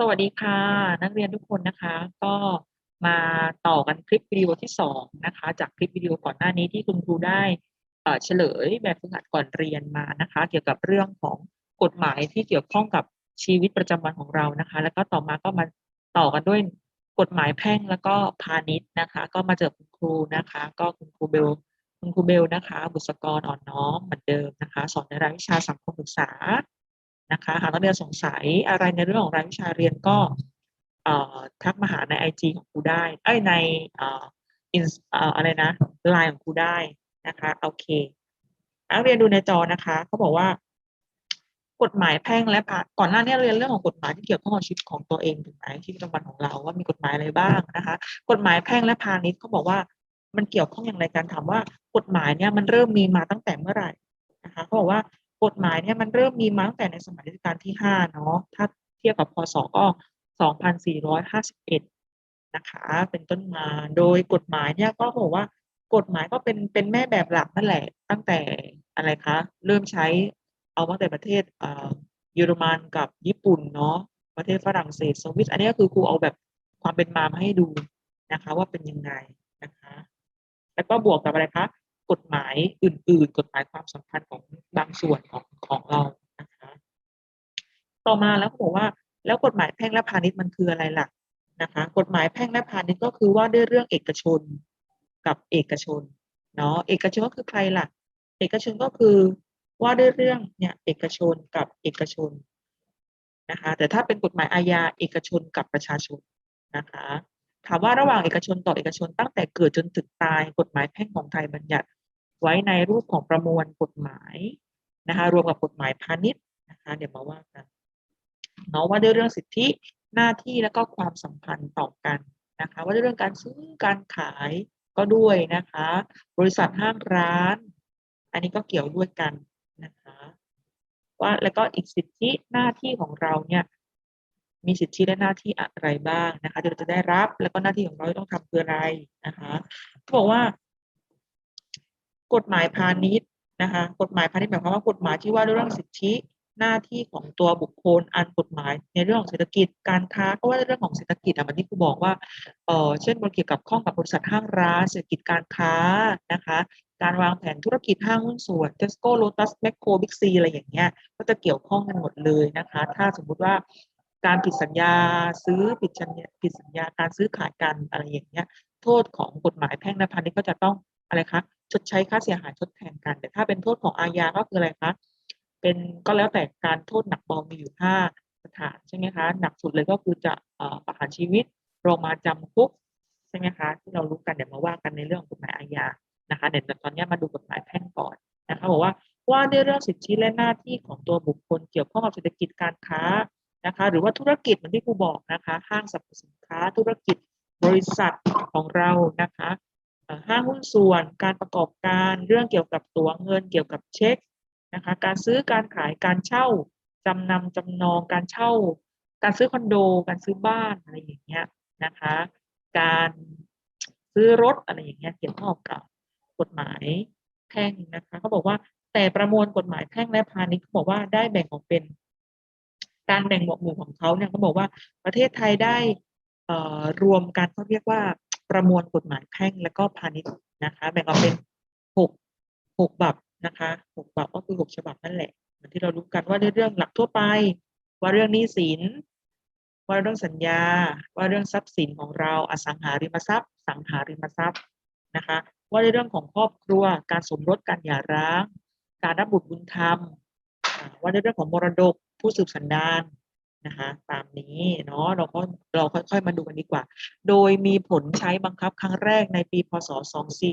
สวัสดีค่ะ นักเรียนทุกคนนะคะ ก็มาต่อกันคลิปวิดีโอที่สองนะคะ จากคลิปวิดีโอก่อนหน้านี้ที่คุณครูได้เฉลยแบบฝึกหัดก่อนเรียนมานะคะ เกี่ยวกับเรื่องของกฎหมายที่เกี่ยวข้องกับชีวิตประจำวันของเรานะคะ แล้วก็ต่อมาก็มาต่อกันด้วยกฎหมายแพ่งแล้วก็พาณิชย์นะคะ ก็มาเจอคุณครูนะคะ ก็คุณครูเบลคุณครูเบลนะคะ บุษกรอ่อนน้อมเหมือนเดิมนะคะ สอนในรายวิชาสังคมศึกษา นะคะ หากนักเรียนสงสัยอะไรในเรื่องของรายวิชาเรียนก็ทักมาหาในไอจของครูได้เอ้ยในอินอะไรนะไลน์ของครูได้นะคะโอเคนักเรียนดูในจอนะคะเขาบอกว่า กฎหมายแพ่งและพาก่อนหน้านี้เราเรียนเรื่องของกฎหมายที่เกี่ยวข้องกับชีวิตของตัวเองถูกไหมชีวิตประจำวันของเราว่ามีกฎหมายอะไรบ้างนะคะ กฎหมายแพ่งและพาณิชย์เขาบอกว่ามันเกี่ยวข้องอย่างไรกันถามว่า กฎหมายเนี่ยมันเริ่มมีมาตั้งแต่เมื่อไหร่นะคะเขาบอกว่า กฎหมายเนี่ยมันเริ่มมีมาตั้งแต่ในสมัยรัชกาลที่ห้าเนาะถ้าเทียบกับพศก็สองพันสี่ร้อยห้าสิบเอ็ดนะคะเป็นต้นมาโดยกฎหมายเนี่ยก็บอกว่ากฎหมายก็เป็นเป็นแม่แบบหลักนั่นแหละ ตั้งแต่อะไรคะเริ่มใช้เอาตั้งแต่ประเทศเออเยอรมันกับญี่ปุ่นเนาะประเทศฝรั่งเศสสวิตอันนี้ก็คือครูเอาแบบความเป็นมามาให้ดูนะคะ ว่าเป็นยังไงนะคะ แล้วก็บวกกับอะไรคะ กฎหมายอื่น ๆ กฎหมายความสัมพันธ์ของบางส่วนของของเรานะคะต่อมาแล้วเขาบอกว่า แล้วกฎหมายแพ่งและพาณิชย์มันคืออะไรล่ะนะคะ กฎหมายแพ่งและพาณิชย์ก็คือว่าด้วยเรื่องเอกชนกับเอกชนเนาะเอกชนก็คือใครล่ะเอกชนก็คือว่าด้วยเรื่องเนี่ยเอกชนกับเอกชนนะคะแต่ถ้าเป็นกฎหมายอาญาเอกชนกับประชาชนนะคะถามว่าระหว่างเอกชนต่อเอกชนตั้งแต่เกิดจนถึงตายกฎหมายแพ่งของไทยบัญญัติ ไว้ในรูปของประมวลกฎหมายนะคะรวมกับกฎหมายพาณิชย์นะคะเดี๋ยวมาว่ากันเนาะว่าด้วยเรื่องสิทธิหน้าที่แล้วก็ความสัมพันธ์ต่อกันนะคะว่าด้วยเรื่องการซื้อการขายก็ด้วยนะคะ บริษัทห้างร้าน อันนี้ก็เกี่ยวด้วยกันนะคะว่าแล้วก็อีกสิทธิหน้าที่ของเราเนี่ยมีสิทธิและหน้าที่อะไรบ้างนะคะเดี๋ยวเราจะได้รับแล้วก็หน้าที่ของเราต้องทำคืออะไรนะคะเขาบอกว่า กฎหมายพาณิชย์นะคะกฎหมายพาณิชย์หมายความว่ากฎหมายที่ว่าด้วยเรื่องสิทธิหน้าที่ของตัวบุคคลอันกฎหมาย ในเรื่องของเศรษฐกิจการค้าก็ว่าเรื่องของเศรษฐกิจอะมือนที่ครูบอกว่าเออเช่นมันเกี่ยวกับข้องกับบริษัทห้างร้านเศรษฐกิจการค้านะคะ การวางแผนธุรกิจห้างหุ้นส่วน Tesco Lotus Macro Big C อะไรอย่างเงี้ยก็จะเกี่ยวข้องกันหมดเลยนะคะ ถ้าสมมุติว่าการผิดสัญญาซื้อผิดสัญญาผิดสัญญาการซื้อขายกันอะไรอย่างเงี้ย โทษของกฎหมายแพ่งและพาณิชย์ก็จะต้องอะไรคะ ชดใช้ค่าเสียหายทดแทนกัน แต่ถ้าเป็นโทษของอาญาก็คืออะไรคะเป็นก็แล้วแต่การโทษหนักเบามีอยู่ห้าสถานใช่ไหมคะหนักสุดเลยก็คือจะอประหารชีวิตรองมาจำคุกใช่ไหมคะที่เรารู้กันเดี๋ยวมาว่ากันในเรื่องกฎหมายอาญานะคะเดี๋ยวตอนนี้มาดูกฎหมายแพ่งก่อนนะคะบอกว่าว่าด้วยเรื่องสิทธิและหน้าที่ของตัวบุคคลเกี่ยวข้องกับเศรษฐกิจการค้านะคะ หรือว่าธุรกิจเหมือนที่ครูบอกนะคะ ห้างสรรพสินค้าธุรกิจบริษัทของเรานะคะ ห้างหุ้นส่วน การประกอบการเรื่องเกี่ยวกับตั๋วเงินเกี่ยวกับเช็คนะคะการซื้อการขายการเช่าจำนำจำนองการเช่า การซื้อคอนโด การซื้อบ้านอะไรอย่างเงี้ยนะคะ การซื้อรถอะไรอย่างเงี้ยเกี่ยวข้องกับกฎหมายแพ่งนะคะเขาบอกว่าแต่ประมวลกฎหมายแพ่งและพาณิชย์เขาบอกว่าได้แบ่งออกเป็น การแบ่งหมวดหมู่ของเขาเนี่ยเขาบอกว่าประเทศไทยได้อ่อรวมกันเขาเรียกว่า ประมวลกฎหมายแพ่งและก็พาณิชย์นะคะ แบ่งออกเป็นหกหกบับนะคะหกบับก็คือหกฉบับนั่นแหละเหมือนที่เรารู้กันว่าในเรื่องหลักทั่วไป ว่าเรื่องหนี้สิน ว่าเรื่องสัญญา ว่าเรื่องทรัพย์สินของเราอสังหาริมทรัพย์ สังหาริมทรัพย์นะคะ ว่าในเรื่องของครอบครัว การสมรสการหย่าร้าง การรับบุตรบุญธรรม ว่าในเรื่องของมรดกผู้สืบสันดาน นะคะตามนี้เนาะเราก็เราค่อยๆมาดูกันดีกว่า โดยมีผลใช้บังคับครั้งแรกในปีพศ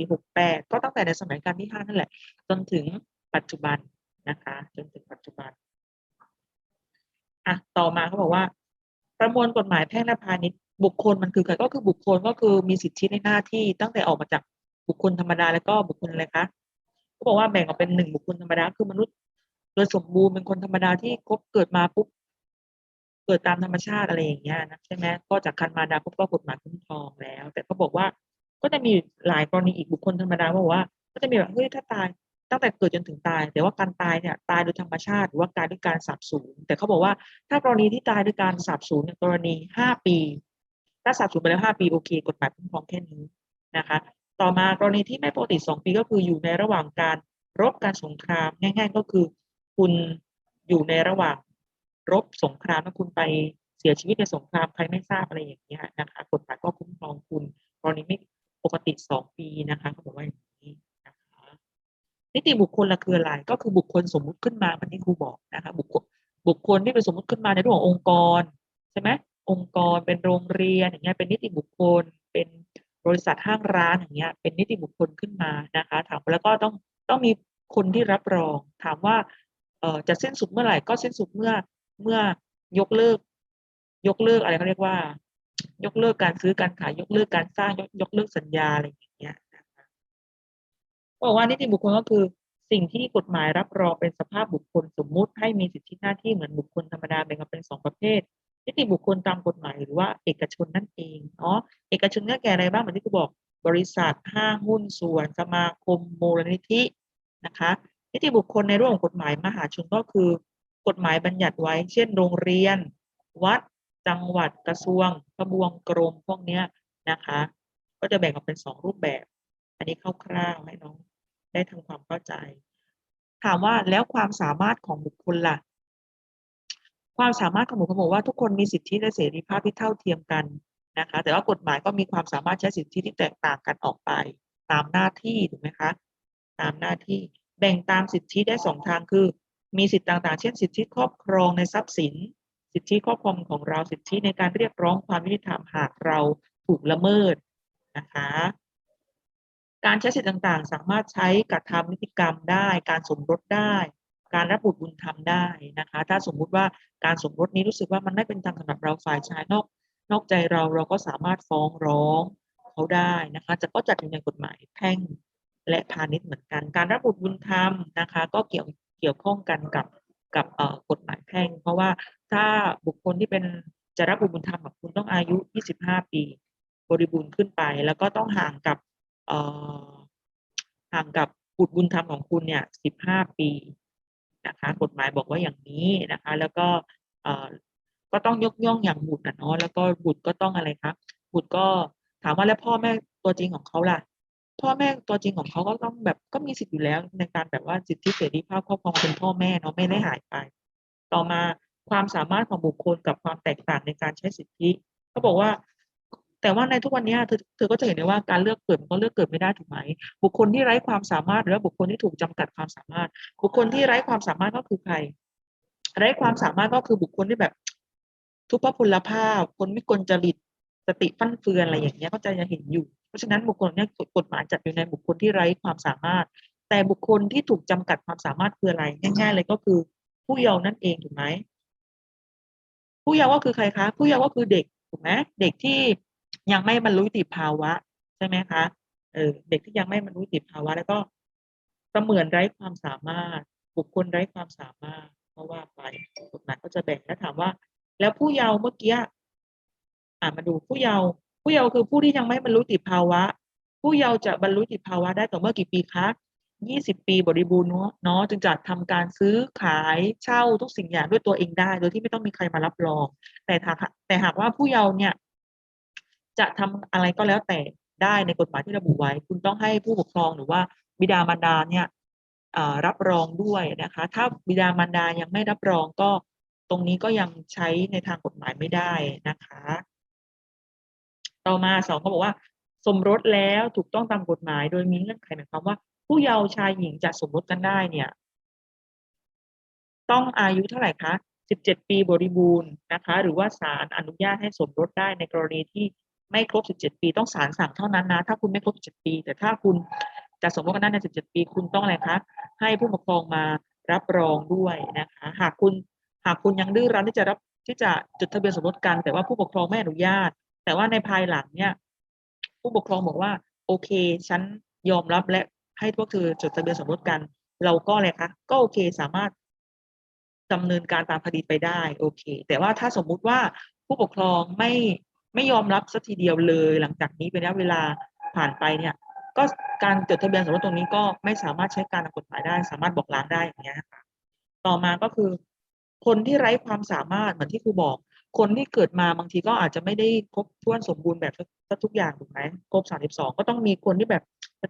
2468 ก็ตั้งแต่ในสมัยการที่ 5 นั่นแหละ จนถึงปัจจุบันนะคะ จนถึงปัจจุบันอะต่อมาเขาบอกว่า ประมวลกฎหมายแพ่งและพาณิชย์บุคคลมันคือใครก็คือบุคคลก็คือมีสิทธิในหน้าที่ตั้งแต่ออกมาจากบุคคลธรรมดาแล้วก็บุคคลอะไรคะเขาบอกว่าแบ่งออกเป็นหนึ่งบุคคลธรรมดาคือมนุษย์ โดยสมบูรณ์เป็นคนธรรมดาที่คบเกิดมาปุ๊บ เกิดตามธรรมชาติอะไรอย่างเงี้ยนะใช่ไหมก็จากคันมาดาปุ๊บก็กฎหมายคุ้มครองแล้ว แต่เขาบอกว่าก็จะมีหลายกรณีอีกบุคคลธรรมดาบอกว่า ก็จะมีแบบเฮ้ยถ้าตายตั้งแต่เกิดจนถึงตาย แต่ว่าการตายเนี่ยตายโดยธรรมชาติหรือว่าตายด้วยการสาบสูญแต่เขาบอกว่าถ้ากรณีที่ตายด้วยการสาบสูญในกรณีห้าปีถ้าสาบสูญไปแล้วห้าปีโอเค กฎหมายคุ้มครองแค่นี้นะคะ ต่อมากรณีที่ไม่ปกติสองปีก็คืออยู่ในระหว่างการรบการสงครามง่าย ๆ ก็คือ คุณอยู่ในระหว่าง รบสงครามแล้วคุณไปเสียชีวิตในสงครามใครไม่ทราบอะไรอย่างเงี้ยนะคะกฎหมายก็คุ้มครองคุณกรณีไม่ปกติสองปีนะคะเขาบอกว่าอย่างนี้นะคะนิติบุคคลละคืออะไรก็คือบุคคลสมมุติขึ้นมาวันนี้ครูบอกนะคะบุคคลบุคคลที่เป็นสมมุติขึ้นมาในเรื่องขององค์กรใช่ไหมองค์กรเป็นโรงเรียนอย่างเงี้ยเป็นนิติบุคคล เป็นบริษัทห้างร้านอย่างเงี้ยเป็นนิติบุคคลขึ้นมานะคะถามแล้วก็ต้องต้องมีคนที่รับรอง ถามว่าเอ่อจะสิ้นสุดเมื่อไหร่ก็สิ้นสุดเมื่อ เมื่อยกเลิก ยกเลิกอะไรเขาเรียกว่า ยกเลิกการซื้อการขายยกเลิกการสร้างยกยกเลิกสัญญาอะไรอย่างเงี้ยนะคะบอกว่านิติบุคคลก็คือสิ่งที่กฎหมายรับรองเป็นสภาพบุคคลสมมุติให้มีสิทธิหน้าที่เหมือนบุคคลธรรมดาแบ่งออกเป็นสองประเภทนิติบุคคลตามกฎหมายหรือว่าเอกชนนั่นเองเนาะเอกชนก็แก่อะไรบ้างเหมือนที่ครูบอกบริษัทห้างหุ้นส่วนสมาคมมูลนิธินะคะนิติบุคคลในร่วมกฎหมายมหาชนก็คือ กฎหมายบัญญัติไว้ เช่น โรงเรียน วัด จังหวัดกระทรวงทบวงกรมพวกเนี้ยนะคะ ก็จะแบ่งออกเป็นสองรูปแบบ อันนี้คร่าวๆให้น้องได้ทำความเข้าใจ ถามว่าแล้วความสามารถของบุคคลล่ะ ความสามารถของบุคคลบอกว่าทุกคนมีสิทธิและเสรีภาพที่เท่าเทียมกันนะคะ แต่ว่ากฎหมายก็มีความสามารถใช้สิทธิที่แตกต่างกันออกไป ตามหน้าที่ถูกไหมคะ ตามหน้าที่แบ่งตามสิทธิได้สองทางคือ มีสิทธิต่างๆ เช่นสิทธิครอบครองในทรัพย์สิน สิทธิครอบครองของเราสิทธิในการเรียกร้องความยุติธรรมหากเราถูกละเมิดนะคะการใช้สิทธิต่างๆ สามารถใช้กระทำนิติกรรมได้ การสมรสได้ การรับบุตรบุญธรรมได้นะคะ ถ้าสมมุติว่าการสมรสนี้รู้สึกว่ามันไม่เป็นธรรมสำหรับเราฝ่ายชายนอกนอกใจเราเราก็สามารถฟ้องร้องเขาได้นะคะจะก็จัดอยู่ในกฎหมายแพ่งและพาณิชย์เหมือนกัน การรับบุตรบุญธรรมนะคะ ก็เกี่ยว เกี่ยวข้องกันกับกับกฎหมายแพ่ง เพราะว่าถ้าบุคคลที่เป็นจะรับบุตรบุญธรรมอะคุณต้องอายุ 25 ปี บริบูรณ์ขึ้นไป แล้วก็ต้องห่างกับห่างกับบุตรบุญธรรมของคุณเนี่ย 15 ปีนะคะกฎหมายบอกว่าอย่างนี้นะคะ แล้วก็ก็ต้องยกย่องอย่างบุตรนะเนาะแล้วก็บุตรก็ต้องอะไรคะบุตรก็ถามว่าแล้วพ่อแม่ตัวจริงของเขาล่ะ พ่อแม่ตัวจริงของเขาก็ต้องแบบก็มีสิทธิ์อยู่แล้วในการแบบว่าสิทธิเสรีภาพครอบครองเป็นพ่อแม่เนาะไม่ได้หายไป ต่อมาความสามารถของบุคคลกับความแตกต่างในการใช้สิทธิเขาบอกว่า แต่ว่าในทุกวันนี้เธอเธอก็จะเห็นได้ว่าการเลือกเกิดมันก็เลือกเกิดไม่ได้ถูกไหม บุคคลที่ไร้ความสามารถหรือว่าบุคคลที่ถูกจำกัดความสามารถ บุคคลที่ไร้ความสามารถก็คือใครไร้ความสามารถก็คือบุคคลที่แบบ ทุพพลภาพ คนวิกลจริตสติฟั่นเฟือนอะไรอย่างเงี้ยก็จะยังเห็นอยู่ ราะฉะนั้นบุคคลนี้กฎหมายจัดอยู่ในบุคคลที่ไร้ความสามารถ แต่บุคคลที่ถูกจำกัดความสามารถคืออะไรง่ายๆเลยก็คือ ผู้เยาว์นั่นเองถูกไหมผู้เยาว์ก็คือใครคะผู้เยาว์ก็คือเด็กถูกไหมเด็กที่ยังไม่บรรลุนิติภาวะใช่ไหมคะเออเด็กที่ยังไม่บรรลุนิติภาวะ แล้วก็เสมือนไร้ความสามารถ บุคคลไร้ความสามารถเพราะว่าไปกฎหมายก็จะแบ่งแล้วถามว่า แล้วผู้เยาว์เมื่อกี้อ่ามาดูผู้เยาว์ ผู้เยาว์คือผู้ที่ยังไม่บรรลุนิติภาวะ ผู้เยาว์จะบรรลุนิติภาวะได้ต่อเมื่อกี่ปีคะ20 ปีบริบูรณ์เนาะเนาะจึงจะทำการซื้อขายเช่าทุกสิ่งอย่างด้วยตัวเองได้ โดยที่ไม่ต้องมีใครมารับรอง แต่ถ้าแต่หากว่าผู้เยาว์เนี่ย จะทำอะไรก็แล้วแต่ได้ในกฎหมายที่ระบุไว้ คุณต้องให้ผู้ปกครองหรือว่าบิดามารดาเนี่ยรับรองด้วยนะคะ ถ้าบิดามารดายังไม่รับรองก็ตรงนี้ก็ยังใช้ในทางกฎหมายไม่ได้นะคะ ต่อมาสองก็บอกว่า สมรสแล้วถูกต้องตามกฎหมาย โดยมีเงื่อนไขหมายความว่า ผู้เยาว์ชายหญิงจะสมรสกันได้เนี่ย ต้องอายุเท่าไหร่คะ17ปีบริบูรณ์นะคะ หรือว่าศาลอนุญาตให้สมรสได้ในกรณีที่ไม่ครบ17ปี ต้องศาลสั่งเท่านั้นนะ ถ้าคุณไม่ครบ17ปี แต่ถ้าคุณจะสมรสกันได้ใน17ปี คุณต้องอะไรคะให้ผู้ปกครองมารับรองด้วยนะคะ หากคุณหากคุณยังดื้อรั้นที่จะรับที่จะจดทะเบียนสมรสกัน แต่ว่าผู้ปกครองไม่อนุญาต แต่ว่าในภายหลังเนี่ย ผู้ปกครองบอกว่า โอเค ฉันยอมรับและให้พวกเธอจดทะเบียนสมรสกัน เราก็อะไรคะก็โอเคสามารถดำเนินการตามคดีไปได้ โอเค แต่ว่าถ้าสมมุติว่าผู้ปกครองไม่ไม่ยอมรับสักทีเดียวเลย หลังจากนี้เป็นระยะเวลาผ่านไปเนี่ย ก็การจดทะเบียนสมรสตรงนี้ก็ไม่สามารถใช้การทางกฎหมายได้ สามารถบอกล้างได้อย่างเงี้ยค่ะต่อมาก็คือ คนที่ไร้ความสามารถเหมือนที่ครูบอก คนที่เกิดมาบางทีก็อาจจะไม่ได้ครบถ้วนสมบูรณ์แบบทุกทุกอย่างถูกไหมครบสามสิบสองก็ต้องมีคนที่แบบ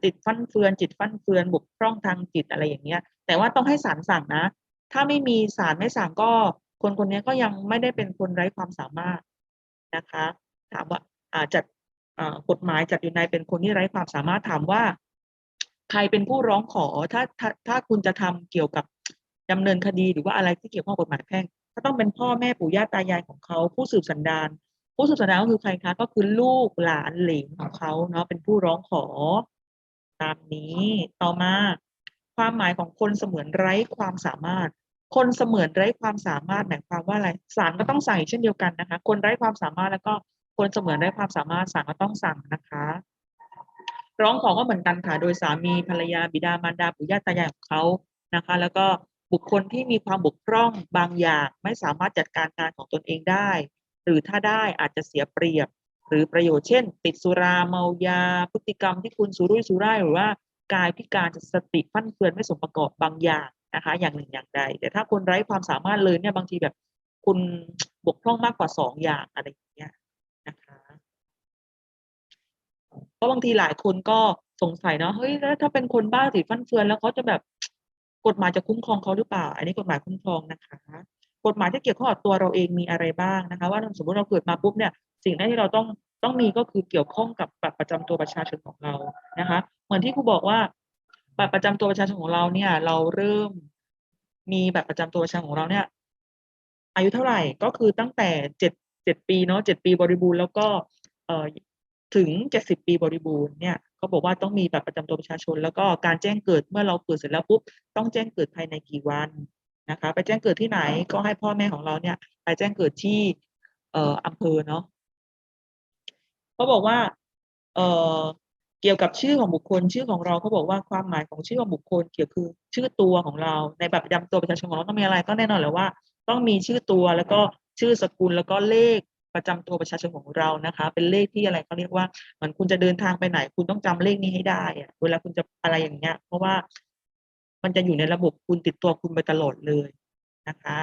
ติดฟั่นเฟือน จิตฟั่นเฟือนบกพร่องทางจิตอะไรอย่างเงี้ย แต่ว่าต้องให้ศาลสั่งนะ ถ้าไม่มีศาลไม่สั่งก็ คนคนนี้ก็ยังไม่ได้เป็นคนไร้ความสามารถนะคะ ถามว่าอาจัดกฎหมายจัดอยู่ในเป็นคนที่ไร้ความสามารถถามว่า ใครเป็นผู้ร้องขอถ้าถ้าถ้าคุณจะทำเกี่ยวกับดำเนินคดีหรือว่าอะไรที่เกี่ยวข้องกับกฎหมายแพ่ง ก็ต้องเป็นพ่อแม่ปู่ย่าตายายของเขาผู้สืบสันดานผู้สืบสันดานก็คือใครคะก็คือลูกหลานเหลนของเขาเนาะเป็นผู้ร้องขอ ตามนี้ต่อมา ความหมายของคนเสมือนไร้ความสามารถ คนเสมือนไร้ความสามารถหมายความว่าอะไรศาลก็ต้องสั่งเช่นเดียวกันนะคะ คนไร้ความสามารถแล้วก็คนเสมือนไร้ความสามารถศาลก็ต้องสั่งนะคะ ร้องขอก็เหมือนกันค่ะโดยสามีภรรยาบิดามารดาปู่ย่าตายายของเขานะคะ แล้วก็ บุคคลที่มีความบกพร่องบางอย่างไม่สามารถจัดการงานของตนเองได้ หรือถ้าได้อาจจะเสียเปรียบ หรือประโยชน์เช่น ติดสุราเมายา พฤติกรรมที่คุณสุรุ่ยสุร่ายหรือว่ากายพิการสติฟั่นเฟือนไม่สมประกอบบางอย่างนะคะ อย่างหนึ่งอย่างใด แต่ถ้าคนไร้ความสามารถเลยเนี่ยบางทีแบบคุณบกพร่องมากกว่าสองอย่างอะไรอย่างเงี้ยนะคะเพราะบางทีหลายคนก็สงสัยเนาะเฮ้ยแล้วถ้าเป็นคนบ้าติฟั่นเฟือนแล้วเขาจะแบบ กฎหมายจะคุ้มครองเขาหรือเปล่า อันนี้กฎหมายคุ้มครองนะคะ กฎหมายที่เกี่ยวข้องกับตัวเราเองมีอะไรบ้างนะคะ ว่าสมมติเราเกิดมาปุ๊บเนี่ยสิ่งแรกที่เราต้องต้องมีก็คือเกี่ยวข้องกับบัตรประจำตัวประชาชนของเรานะคะ เหมือนที่ครูบอกว่าบัตรประจำตัวประชาชนของเราเนี่ย เราเริ่มมีบัตรประจำตัวประชาชนของเราเนี่ย อายุเท่าไหร่ก็คือตั้งแต่เจ็ดเจ็ดปีเนาะเจ็ดปีบริบูรณ์แล้วก็เอ่อถึงเจ็ดสิบปีบริบูรณ์เนี่ย เขาบอกว่าต้องมีบัตรประจำตัวประชาชน แล้วก็การแจ้งเกิดเมื่อเราเกิดเสร็จแล้วปุ๊บต้องแจ้งเกิดภายในกี่วันนะคะ ไปแจ้งเกิดที่ไหนก็ให้พ่อแม่ของเราเนี่ย ไปแจ้งเกิดที่ เอ่ออำเภอเนาะเขาบอกว่า เอ่อเกี่ยวกับชื่อของบุคคลชื่อของเราเขาบอกว่าความหมายของชื่อของบุคคล เกี่ยวคือชื่อตัวของเราในบัตรประจำตัวประชาชนของเราต้องมีอะไรก็แน่นอนแหละว่า ต้องมีชื่อตัวแล้วก็ชื่อสกุลแล้วก็เลข ประจำตัวประชาชนของเรานะคะ เป็นเลขที่อะไรเขาเรียกว่าเหมือนคุณจะเดินทางไปไหน คุณต้องจำเลขนี้ให้ได้อะเวลาคุณจะอะไรอย่างเงี้ย เพราะว่ามันจะอยู่ในระบบคุณติดตัวคุณไปตลอดเลยนะคะ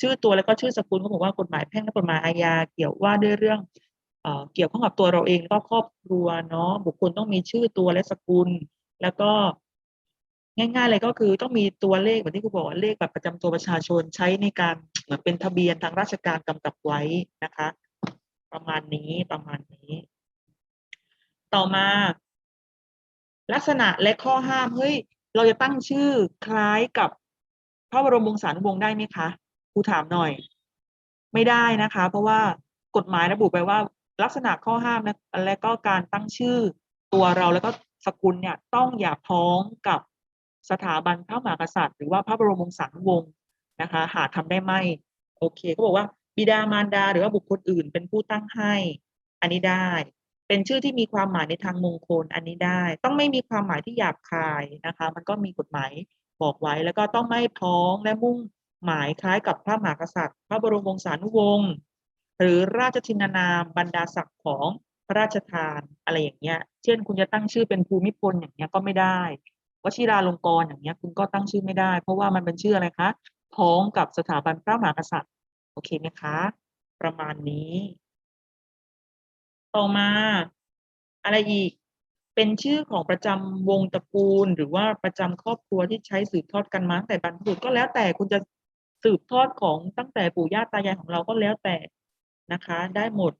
ชื่อตัวแล้วก็ชื่อสกุลเขาบอกว่ากฎหมายแพ่งและกฎหมายอาญาเกี่ยวว่าด้วยเรื่องเอเกี่ยวข้องกับตัวเราเองแล้วก็ครอบครัวเนาะบุคคลต้องมีชื่อตัวและสกุล แล้วก็ ง่าย ๆ เลยก็คือต้องมีตัวเลขเหมือนที่ครูบอกว่าเลขแบัตรประจำตัวประชาชนใช้ในการเหมือนเป็นทะเบียนทางราชการกำกับไว้นะคะ ประมาณนี้ประมาณนี้ ต่อมา ลักษณะและข้อห้ามเฮ้ย เราจะตั้งชื่อคล้ายกับพระบรมวงศานุวงศ์ได้ไหมคะครูถามหน่อย ไม่ได้นะคะ เพราะว่ากฎหมายระบุไปว่า ลักษณะข้อห้ามนะและก็การตั้งชื่อตัวเราแล้วก็สกุลเนี่ยต้องอย่าพ้องกับสถาบันพระมหากษัตริย์ หรือว่าพระบรมวงศานุวงศ์นะคะ หากทำได้ไหมโอเคเขาบอกว่า บิดามารดา หรือว่าบุคคลอื่น เป็นผู้ตั้งให้ อันนี้ได้ เป็นชื่อที่มีความหมายในทางมงคลอันนี้ได้ ต้องไม่มีความหมายที่หยาบคายนะคะ มันก็มีกฎหมายบอกไว้ แล้วก็ต้องไม่พ้องและมุ่งหมายคล้ายกับพระมหากษัตริย์ พระบรมวงศานุวงศ์หรือราชทินานามบรรดาศักดิ์ของพระราชทานอะไรอย่างเงี้ย เช่น คุณจะตั้งชื่อเป็นภูมิพลอย่างเงี้ยก็ไม่ได้วชิราลงกรณ์อย่างเงี้ยคุณก็ตั้งชื่อไม่ได้ เพราะว่ามันเป็นชื่ออะไรคะพ้องกับสถาบันพระมหากษัตริย์ โอเคไหมคะ ประมาณนี้ ต่อมา อะไรอีก เป็นชื่อของประจำวงตระกูล หรือว่าประจำครอบครัวที่ใช้สืบทอดกันมาตั้งแต่บรรพบุรุษก็แล้วแต่คุณจะสืบทอดของตั้งแต่ปู่ย่าตายายของเราก็แล้วแต่นะคะ ได้หมด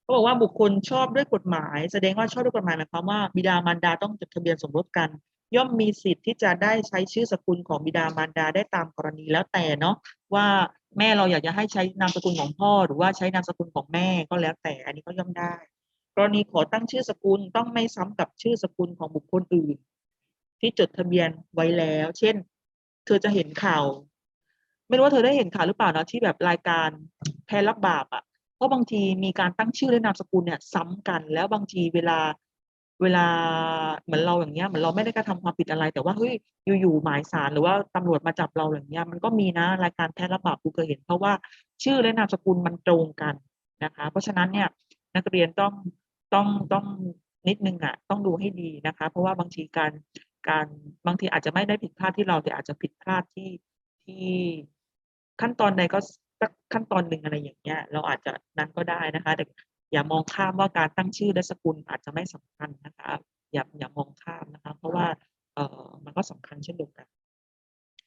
เขาบอกว่าบุคคลชอบด้วยกฎหมาย แสดงว่าชอบด้วยกฎหมายหมายความว่าบิดามารดาต้องจดทะเบียนสมรสกัน ย่อมมีสิทธิ์ที่จะได้ใช้ชื่อสกุลของบิดามารดาได้ตามกรณีแล้วแต่เนาะว่าแม่เราอยากจะให้ใช้นามสกุลของพ่อ หรือว่าใช้นามสกุลของแม่ก็แล้วแต่ อันนี้ก็ย่อมได้ กรณีขอตั้งชื่อสกุลต้องไม่ซ้ำกับชื่อสกุลของบุคคลอื่น ที่จดทะเบียนไว้แล้ว เช่น เธอจะเห็นข่าวไม่รู้ว่าเธอได้เห็นข่าวหรือเปล่านะที่แบบรายการแพรรับบาปอะ่ะเพราะบางทีมีการตั้งชื่อและนามสกุลเนี่ยซ้ำกัน แล้วบางทีเวลา เวลาเหมือนเราอย่างเงี้ยเหมือนเราไม่ได้กระทำความผิดอะไร แต่ว่าเฮ้ยอยู่ๆหมายสารหรือว่าตำรวจมาจับเราอย่างเงี้ยมันก็มีนะรายการแพรรับาปกูเคยเห็น เพราะว่าชื่อและนามสกุลมันตรงกันนะคะ เพราะฉะนั้นเนี่ยนักเรียนต้องต้องต้องนิดนึงอะต้องดูให้ดีนะคะ เพราะว่าบางทีการการบางทีอาจจะไม่ได้ผิดพลาดที่เราแต่อาจจะผิดพลาดที่ที่ขั้นตอนใดก็ขั้นตอนหนึ่งอะไรอย่างเงี้ย เราอาจจะนั้นก็ได้นะคะ แต่ อย่ามองข้ามว่าการตั้งชื่อและสกุลอาจจะไม่สำคัญนะคะอย่าอย่ามองข้ามนะคะเพราะว่าเออมันก็สำคัญเช่นเดียวกัน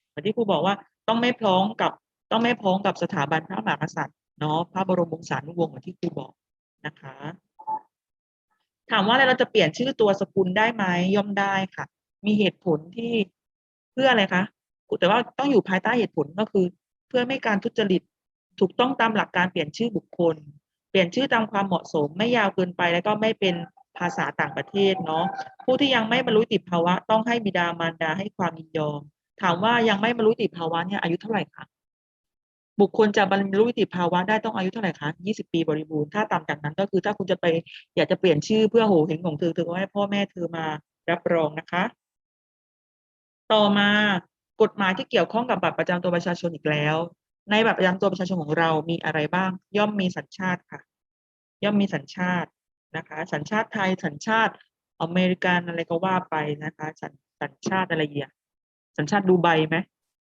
เหมือนที่ครูบอกว่าต้องไม่พร้อมกับต้องไม่พ้องกับสถาบันพระมหากษัตริย์เนาะพระบรมวงศานุวงศ์เหมือนที่ครูบอกนะคะ ถามว่าอะไรเราจะเปลี่ยนชื่อตัวสกุลได้ไหมย่อมได้ค่ะ มีเหตุผลที่เพื่ออะไรคะแต่ว่าต้องอยู่ภายใต้เหตุผลก็คือ เพื่อไม่การทุจริตถูกต้องตามหลักการเปลี่ยนชื่อบุคคล เปลี่ยนชื่อตามความเหมาะสมไม่ยาวเกินไปแล้วก็ไม่เป็นภาษาต่างประเทศเนาะผู้ที่ยังไม่บรรลุนิติภาวะ ต้องให้บิดามารดาให้ความยินยอม ถามว่ายังไม่บรรลุนิติภาวะเนี่ยอายุเท่าไหร่คะบุคคลจะบรรลุนิติภาวะได้ต้องอายุเท่าไหร่คะ20 ปีบริบูรณ์ ถ้าต่ำจากนั้นก็คือถ้าคุณจะไปอยากจะเปลี่ยนชื่อเพื่อโหเห็นของเธอเธอก็ให้พ่อแม่เธอมารับรองนะคะ ต่อมากฎหมายที่เกี่ยวข้องกับบัตรประจำตัวประชาชนอีกแล้ว ในแบัตรประจำตัวประชาชนของเรามีอะไรบ้าง ย่อมมีสัญชาติค่ะ ย่อมมีสัญชาตินะคะ สัญชาติไทยสัญชาติอเมริกันอะไรก็ว่าไปนะคะ สัญสัญชาติอะไรอย่างสัญชาติดูไบไหม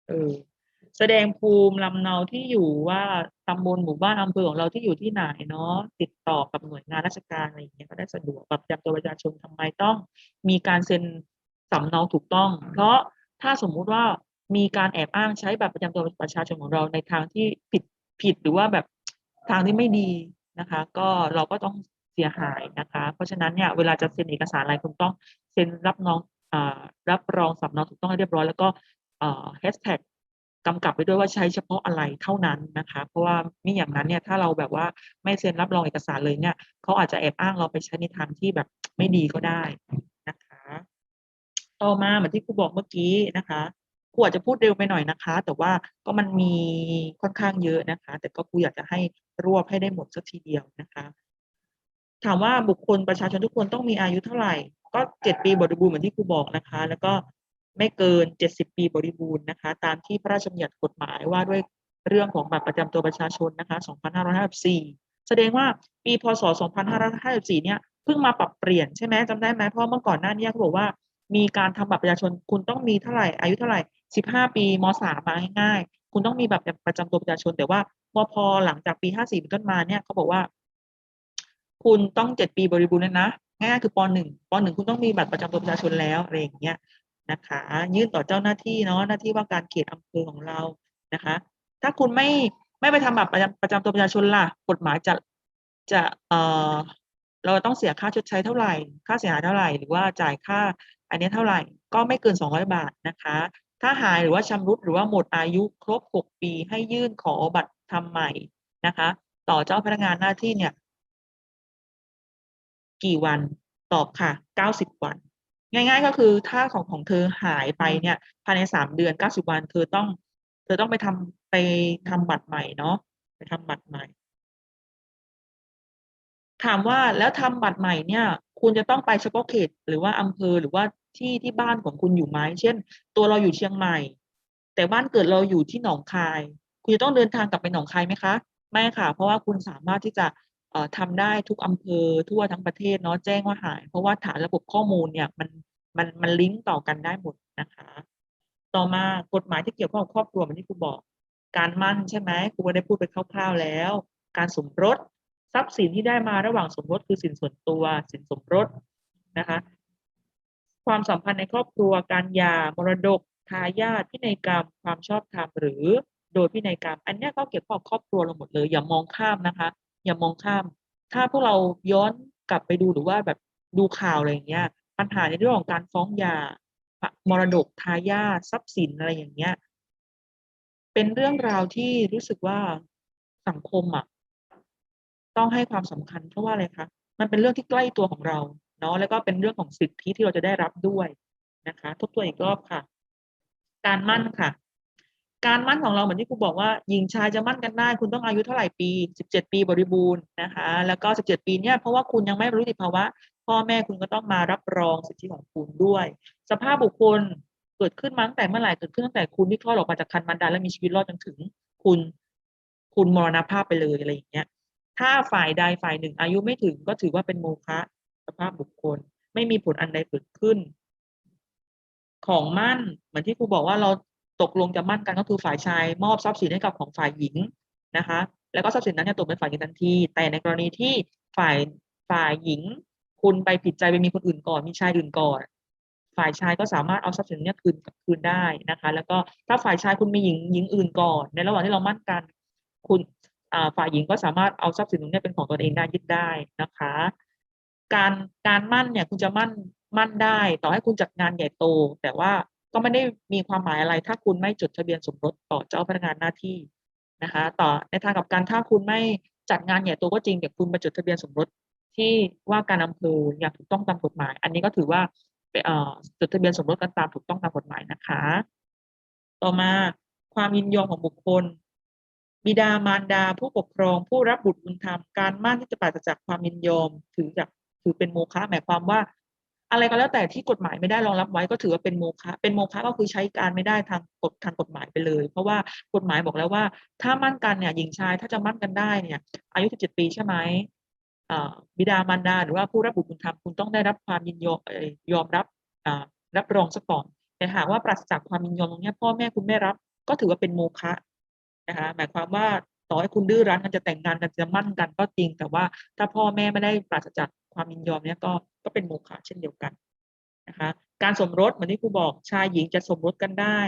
เออแสดงภูมิลำเนาที่อยู่ว่าตำบลหมู่บ้านอำเภอของเราที่อยู่ที่ไหนเนาะติดต่อกับหน่วยงานราชการอะไรอย่างเงี้ยก็ได้สะดวกแบัตรประจำตัวประชาชนทำไมต้อง มีการเซ็นสำเนาถูกต้อง เพราะถ้าสมมุติว่า มีการแอบอ้างใช้บัตรประจำตัวประชาชนของเราในทางที่ผิดผิดหรือว่าแบบทางที่ไม่ดีนะคะ ก็เราก็ต้องเสียหายนะคะ เพราะฉะนั้นเนี่ยเวลาจะเซ็นเอกสารอะไรคุณต้องเซ็นรับน้องอ่ารับรองสำเนาถูกต้องให้เรียบร้อยแล้วก็แฮชแท็กกำกับไปด้วยว่าใช้เฉพาะอะไรเท่านั้นนะคะ เพราะว่ามิอย่างนั้นเนี่ยถ้าเราแบบว่าไม่เซ็นรับรองเอกสารเลยเนี่ยเขาอาจจะแอบอ้างเราไปใช้ในทางที่แบบไม่ดีก็ได้นะคะ ต่อมาเหมือนที่ครูบอกเมื่อกี้นะคะ รูอาจจะพูดเร็วไปหน่อยนะคะ แต่ว่าก็มันมีค่อนข้างเยอะนะคะ แต่ก็ครูอยากจะให้รวบให้ได้หมดสักทีเดียวนะคะ ถามว่าบุคคลประชาชนทุกคนต้องมีอายุเท่าไหร่ ก็เจ็ดปีบริบูรณ์เหมือนที่ครูบอกนะคะ แล้วก็ไม่เกินเจ็ดสิบปีบริบูรณ์นะคะ ตามที่พระราชบัญญัติกฎหมายว่าด้วยเรื่องของบัตรประจำตัวประชาชนนะคะสองพันห้าร้อยห้าสิบสี่แสดงว่าปีพศสองพันห้าร้อยห้าสิบสี่เนี่ยเพิ่งมาปรับเปลี่ยนใช่ไหมจำได้ไหมเพราะเมื่อก่อนหน้านี้เขาบอกว่ามีการทำบัตรประชาชนคุณต้องมีเท่าไหร่อายุเท่าไหร่ สิบห้าปีมสามมาง่ายๆคุณต้องมีแบัตรประจำตัวประชาชน แต่ว่าพอพอหลังจากปีห้าสี่เป็นต้นมาเนี่ยเขาบอกว่า คุณต้องเจ็ดปีบริบูรณ์แล้วนะง่ายๆคือปหนึ่งปหนึ่งคุณต้องมีบัตรประจำตัวประชาชนแล้วอะไรอย่างเงี้ยนะคะ ยื่นต่อเจ้าหน้าที่เนาะหน้าที่ว่าการเขตอำเภอของเรานะคะ ถ้าคุณไม่ไม่ไปทำบัตรประจำประจำตัวประชาชนล่ะ กฎหมายจะจะเอ่อเราต้องเสียค่าชดใช้เท่าไหร่ ค่าเสียหายเท่าไหร่ หรือว่าจ่ายค่า อันนี้เท่าไหร่ ก็ไม่เกินสองร้อยบาทนะคะ ถ้าหายหรือว่าชำรุดหรือว่าหมดอายุครบหกปีให้ยื่นขอบัตรทำใหม่นะคะ ต่อเจ้าพนักงานหน้าที่เนี่ย กี่วันตอบค่ะเก้าสิบวัน ง่าย ๆ ก็คือถ้าของของเธอหายไปเนี่ยภายในสามเดือนเก้าสิบวัน เธอต้อง เธอต้องไปทำไปทำบัตรใหม่เนาะไปทำบัตรใหม่ ถามว่าแล้วทำบัตรใหม่เนี่ย คุณจะต้องไปเฉพาะเขต หรือว่าอำเภอหรือว่า ที่ที่บ้านของคุณอยู่ไหมเช่น ตัวเราอยู่เชียงใหม่ แต่บ้านเกิดเราอยู่ที่หนองคาย คุณจะต้องเดินทางกลับไปหนองคายไหมคะ ไม่ค่ะ เพราะว่าคุณสามารถที่จะเอ่อทำได้ทุกอำเภอทั่วทั้งประเทศเนาะแจ้งว่าหาย เพราะว่าฐานระบบข้อมูลเนี่ยมันมันมันลิงก์ต่อกันได้หมดนะคะ ต่อมากฎหมายที่เกี่ยวข้องกับครอบครัวเหมือนที่ครูบอก การมั่นใช่ไหมครูก็ได้พูดไปคร่าวๆแล้ว การสมรสทรัพย์สินที่ได้มาระหว่างสมรสคือสินส่วนตัวสินสมรสนะคะ ความสัมพันธ์ในครอบครัวการหย่ามรดกทายาทพินัยกรรม ความชอบธรรมหรือโดยพินัยกรรม อันนี้ยก็เกี่ยวข้องครอบครัวเราหมดเลย อย่ามองข้ามนะคะ อย่ามองข้าม ถ้าพวกเราย้อนกลับไปดูหรือว่าแบบดูข่าวอะไรอย่างเงี้ย ปัญหาในเรื่องของการฟ้องหย่ามรดกทายาททรัพย์สินอะไรอย่างเงี้ย เป็นเรื่องราวที่รู้สึกว่าสังคมอะต้องให้ความสำคัญเพราะว่าอะไรคะมันเป็นเรื่องที่ใกล้ตัวของเรา เนาะแล้วก็เป็นเรื่องของสิทธิที่เราจะได้รับด้วยนะคะทบทวนอีกรอบค่ะ การมั่นค่ะ การมั่นของเราเหมือนที่ครูบอกว่าหญิงชายจะมั่นกันได้ คุณต้องอายุเท่าไหร่ปี 17 ปีบริบูรณ์นะคะ แล้วก็ 17 ปีเนี่ยเพราะว่าคุณยังไม่รรลุนิติภาวะพ่อแม่คุณก็ต้องมารับรองสิทธิของคุณด้วย สภาพบุคคลเกิดขึ้นมาตั้งแต่เมื่อไหร่เกิดขึ้นตั้งแต่คุณที่คลอดออกมาจากคันมารดาและมีชีวิตรอดจนถึงคุณคุณมรณภาพไปเลยอะไรอย่างเงี้ยถ้าฝ่ายใดฝ่ายหนึ่งอายุไม่ถึงก็ถือว่าเป็นโมฆะ ภาพบุคคล ไม่มีผลอันใดเกิดขึ้น ของมั่นเหมือนที่ครูบอกว่าเราตกลงจะมั่นกันก็คือฝ่ายชาย มอบทรัพย์สินให้กับของฝ่ายหญิงนะคะ แล้วก็ทรัพย์สินนั้นจะตกเป็นฝ่ายหญิงทันที แต่ในกรณีที่ฝ่ายฝ่ายหญิง คุณไปผิดใจไปมีคนอื่นก่อนมีชายอื่นก่อน ฝ่ายชายก็สามารถเอาทรัพย์สินนี้คืนคืนได้นะคะ แล้วก็ถ้าฝ่ายชายคุณมีหญิงหญิงอื่นก่อน ในระหว่างที่เรามั่นกัน คุณฝ่ายหญิงก็สามารถเอาทรัพย์สินตรงนี้เป็นของตนเองได้ยึดได้นะคะ การการมั่นเนี่ยคุณจะมั่นมั่นได้ ต่อให้คุณจัดงานใหญ่โต แต่ว่าก็ไม่ได้มีความหมายอะไร ถ้าคุณไม่จดทะเบียนสมรสต่อเจ้าพนักงานหน้าที่นะคะ ต่อในทางกับการถ้าคุณไม่จัดงานใหญ่โตก็จริงแต่คุณมาจดทะเบียนสมรสที่ว่าการอำเภออย่างถูกต้องตามกฎหมาย อันนี้ก็ถือว่าเป็นเอ่อจดทะเบียนสมรสกันตามถูกต้องตามกฎหมายนะคะ ต่อมาความยินยอมของบุคคล บิดามารดาผู้ปกครอง ผู้รับบุตรบุญธรรมการมั่นที่จะปราศจากความยินยอม ถือจาก ถือเป็นโมฆะหมายความว่า อะไรก็แล้วแต่ที่กฎหมายไม่ได้รองรับไว้ก็ถือว่าเป็นโมฆะเป็นโมฆะก็คือใช้การไม่ได้ทางกฎทางกฎหมายไปเลย เพราะว่ากฎหมายบอกแล้วว่า ถ้ามั่นกันเนี่ยหญิงชายถ้าจะมั่นกันได้เนี่ยอายุ 17 ปีใช่ไหมบิดามารดาหรือว่าผู้รับบุตรบุญธรรมคุณต้องได้รับความยินยอมยอมรับรับรองซะก่อนแต่หากว่าปราศจากความยินยอมตรงนี้พ่อแม่คุณไม่รับ ก็ถือว่าเป็นโมฆะนะคะหมายความว่าต่อให้คุณดื้อรั้นกันจะแต่งงานกันจะมั่นกันก็จริง แต่ว่าถ้าพ่อแม่ไม่ได้ปราศจาก ความยินยอมเนี้ยก็ก็เป็นโมฆะเช่นเดียวกันนะคะ การสมรสเหมือนที่ครูบอกชายหญิงจะสมรสกันได้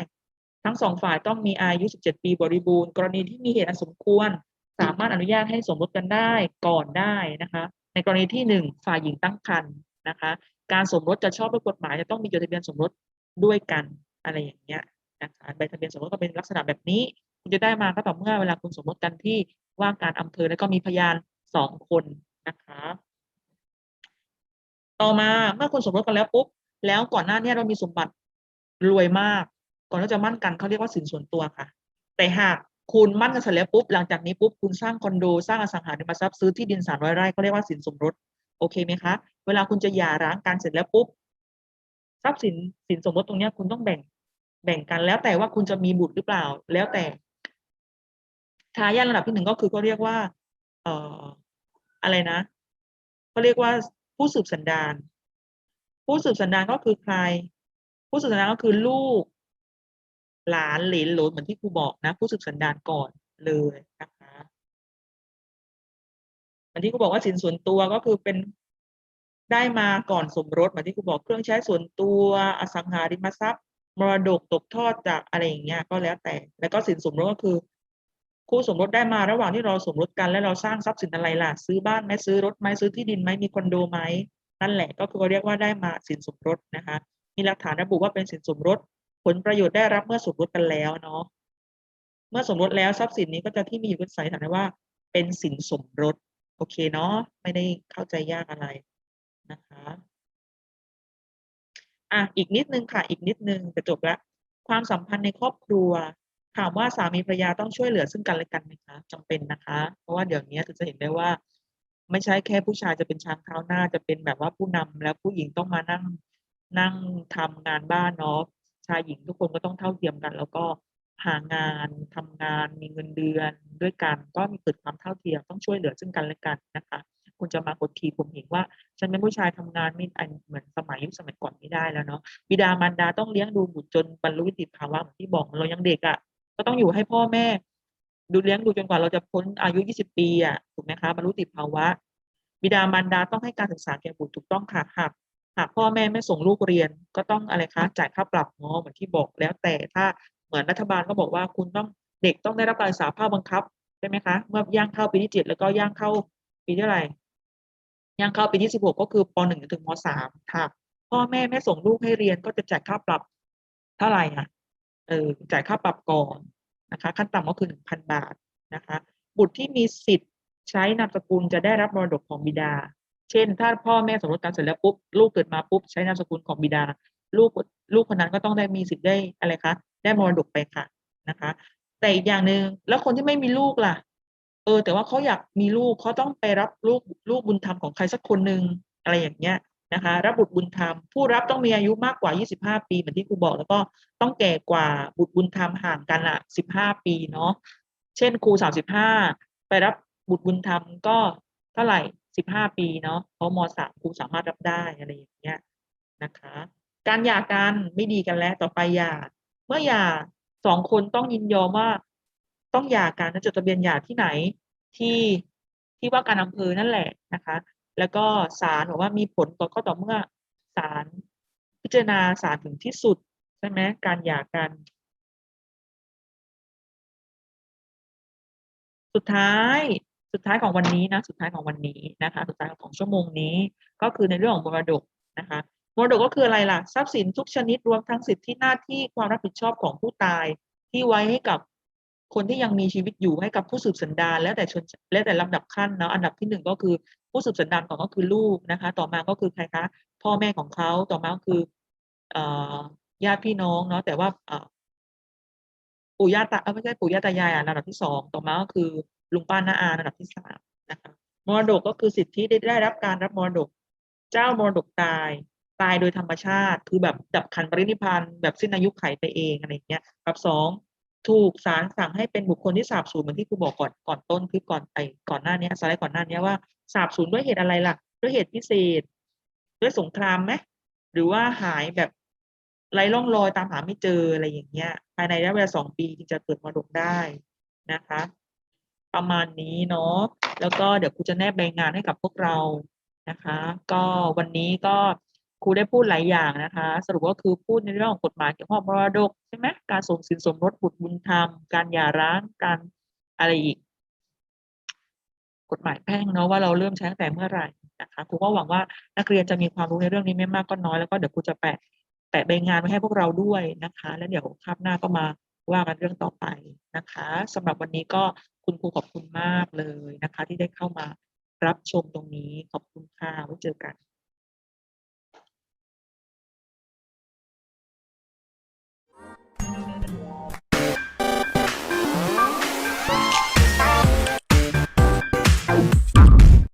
ทั้งสองฝ่ายต้องมีอายุ 17 ปีบริบูรณ์ กรณีที่มีเหตุอันสมควร สามารถอนุญาตให้สมรสกันได้ก่อนได้นะคะ ในกรณีที่หนึ่งฝ่ายหญิงตั้งครรภ์นะคะ การสมรสจะชอบด้วยกฎหมายจะต้องมีจดทะเบียนสมรสด้วยกันอะไรอย่างเงี้ยนะคะใบทะเบียนสมรสก็เป็นลักษณะแบบนี้ คุณจะได้มาก็ต่อเมื่อเวลาคุณสมรสกันที่ว่าการอำเภอแล้วก็มีพยานสองคนนะคะ ต่อมาเมื่อคุณสมรสกันแล้วปุ๊บแล้วก่อนหน้านี้เรามีสมบัติรวยมาก ก่อนที่จะมั่นกันเขาเรียกว่าสินส่วนตัวค่ะ แต่หากคุณมั่นกันเสร็จแล้วปุ๊บหลังจากนี้ปุ๊บคุณสร้างคอนโดสร้างอสังหาริมทรัพย์ซื้อที่ดินสามร้อยไร่เขาเรียกว่าสินสมรสโอเคไหมคะเวลาคุณจะหย่าร้างกันเสร็จแล้วปุ๊บทรัพย์สินสินสมรสตรงนี้คุณต้องแบ่งแบ่งกันแล้วแต่ว่าคุณจะมีบุตรหรือเปล่า แล้วแต่ทายาทระดับที่หนึ่งก็คือเขาเรียกว่า เอ่ออะไรนะเขาเรียกว่า ผู้สืบสันดาน ผู้สืบสันดานก็คือใคร ผู้สืบสันดานก็คือลูก หลานเหลนโหลนเหมือนที่ครูบอกนะ ผู้สืบสันดานก่อนเลยนะคะเหมือนที่ครูบอกว่าสินส่วนตัวก็คือเป็นได้มาก่อนสมรสเหมือนที่ครูบอกเครื่องใช้ส่วนตัวอสังหาริมทรัพย์ มรดกตกทอดจากอะไรอย่างเงี้ยก็แล้วแต่ แล้วก็สินสมรสก็คือ คู่สมรสได้มาระหว่างที่เราสมรสกัน แล้วเราสร้างทรัพย์สินอะไรล่ะ ซื้อบ้านไหมซื้อรถไหมซื้อที่ดินไหมมีคอนโดไหมนั่นแหละก็คือเรียกว่าได้มาสินสมรสนะคะ มีหลักฐานระบุว่าเป็นสินสมรส ผลประโยชน์ได้รับเมื่อสมรสกันแล้วเนาะเมื่อสมรสแล้วทรัพย์สินนี้ก็จะที่มีอยู่บนสายฐานว่า เป็นสินสมรสโอเคเนาะไม่ได้เข้าใจยากอะไรนะคะอะอีกนิดนึงค่ะอีกนิดนึงจะจบละความสัมพันธ์ในครอบครัว ถามว่าสามีภรรยาต้องช่วยเหลือซึ่งกันและกันไหมคะจำเป็นนะคะ เพราะว่าเดี๋ยวนี้จะเห็นได้ว่า ไม่ใช่แค่ผู้ชายจะเป็นช้างเท้าหน้าจะเป็นแบบว่าผู้นำแล้วผู้หญิงต้องมานั่งนั่งทำงานบ้านเนาะชายหญิงทุกคนก็ต้องเท่าเทียมกัน แล้วก็หางานทำงานมีเงินเดือนด้วยกัน ก็มีเกิดความเท่าเทียมต้องช่วยเหลือซึ่งกันและกันนะคะ คุณจะมากดขี่ผมเห็นว่า ฉันเป็นผู้ชายทำงานไม่เหมือนสมัยยุคสมัยก่อนไม่ได้แล้วเนาะบิดามารดาต้องเลี้ยงดูบุตรจนบรรลุนิติภาวะเหมือนที่บอกเรายังเด็กอะ่ะ ก็ต้องอยู่ให้พ่อแม่ ดูเลี้ยงดูจนกว่าเราจะพ้นอายุ 20 ปีอะถูกไหมคะบรรลุติภาวะ บิดามารดาต้องให้การศึกษาแก่บุตรถูกต้องค่ะหากหากพ่อแม่ไม่ส่งลูกเรียน ก็ต้องอะไรคะจ่ายค่าปรับเนาะเหมือนที่บอกแล้วแต่ถ้าเหมือนรัฐบาลก็บอกว่าคุณต้องเด็กต้องได้รับการศึกษาภาคบังคับใช่ไหมคะเมื่อย่างเข้าปีที่เจ็ดแล้วก็ย่างเข้าปีที่เท่าไรย่างเข้าปีที่สิบหกก็คือปหนึ่งถึงมสามค่ะพ่อแม่ไม่ส่งลูกให้เรียนก็จะจ่ายค่าปรับเท่าไหร่อะ เออจ่ายค่าปรับก่อนนะคะ ขั้นต่ำก็คือหนึ่งพันบาทนะคะ บุตรที่มีสิทธิ์ใช้นามสกุลจะได้รับมรดกของบิดา เช่น ถ้าพ่อแม่สมรสกันเสร็จแล้วปุ๊บลูกเกิดมาปุ๊บใช้นามสกุลของบิดา ลูกลูกคนนั้นก็ต้องได้มีสิทธิ์ได้อะไรคะได้มรดกไปค่ะนะคะ แต่อีกอย่างหนึ่งแล้วคนที่ไม่มีลูกล่ะ เออ แต่ว่าเขาอยากมีลูกเขาต้องไปรับลูกลูกบุญธรรมของใครสักคนหนึ่งอะไรอย่างเงี้ย นะคะรับบุตรบุญธรรม ผู้รับต้องมีอายุมากกว่า 25 ปีเหมือนที่ครูบอก แล้วก็ต้องแก่กว่าบุตรบุญธรรมห่างกันอะ15 ปีเนาะเช่นครู 35 ไปรับบุตรบุญธรรมก็เท่าไหร่สิบห้าปีเนาะเพราะมสามครูสามารถรับได้อะไรอย่างเงี้ยนะคะ การหย่ากันไม่ดีกันแล้วต่อไปหย่าเมื่อหย่าสองคนต้องยินยอมว่าต้องหย่ากันและจดทะเบียนหย่าที่ไหนที่ที่ว่าการอำเภอนั่นแหละนะคะ แล้วก็ศาลบอกว่ามีผลต่อก็ต่อเมื่อศาลพิจารณาศาลถึงที่สุดใช่ไหมการหย่ากัน สุดท้ายสุดท้ายของวันนี้นะสุดท้ายของวันนี้นะคะ สุดท้ายของชั่วโมงนี้ก็คือในเรื่องของมรดกนะคะมรดกก็คืออะไรล่ะทรัพย์สินทุกชนิดรวมทั้งสิทธิหน้าที่ความรับผิดชอบของผู้ตายที่ไว้ให้กับคนที่ยังมีชีวิตอยู่ให้กับผู้สืบสันดานแล้วแต่ชนแล้วแต่ลำดับขั้นเนาะอันดับที่หนึ่งก็คือ ผู้สืบสันดานก่อนก็คือลูกนะคะ ต่อมาก็คือใครคะพ่อแม่ของเขาต่อมาก็คืออญาติพี่น้องเนาะแต่ว่าปู่ย่าตาเอ้ยไม่ใช่ปู่ย่าตายายอะระดับที่สองต่อมาก็คือลุงป้าน้าอาระดับที่สามนะคะมรดกก็คือสิทธิได้ได้รับการรับมรดก เจ้ามรดกตายตายโดยธรรมชาติ คือแบบดับขันปรินิพานแบบสิ้นอายุไขไปเองอะไรเงี้ยกับสอง ถูกศาลสั่งให้เป็นบุคคลที่สาบสูญเหมือนที่ครูบอกก่อนก่อนต้นคลิปก่อนไอก่อนหน้านี้สไลด์ก่อนหน้านี้ว่าสาบสูญด้วยเหตุอะไรล่ะ ด้วยเหตุพิเศษ ด้วยสงครามไหมหรือว่าหายแบบไร้ร่องรอยตามหาไม่เจออะไรอย่างเงี้ย ภายในระยะเวลาสองปีจึงจะเกิดมรดกได้นะคะ ประมาณนี้เนาะแล้วก็เดี๋ยวครูจะแนบใบงานให้กับพวกเรานะคะ ก็วันนี้ก็ ครูได้พูดหลายอย่างนะคะ สรุปก็คือพูดในเรื่องของกฎหมายเกี่ยวกับมรดกใช่ไหมการส่งสินสมรสบุตรบุญธรรม การหย่าร้างการอะไรอีก กฎหมายแพ่งเนาะว่าเราเริ่มใช้ตั้งแต่เมื่อไหร่นะคะครูก็หวังว่านักเรียนจะมีความรู้ในเรื่องนี้ไม่มากก็น้อยแล้วก็เดี๋ยวครูจะแปะแปะใบงานไว้ให้พวกเราด้วยนะคะ แล้วเดี๋ยวคาบหน้าก็มาว่ากันเรื่องต่อไปนะคะสำหรับวันนี้ก็คุณครูขอบคุณมากเลยนะคะ ที่ได้เข้ามารับชมตรงนี้ขอบคุณค่ะไว้เจอกัน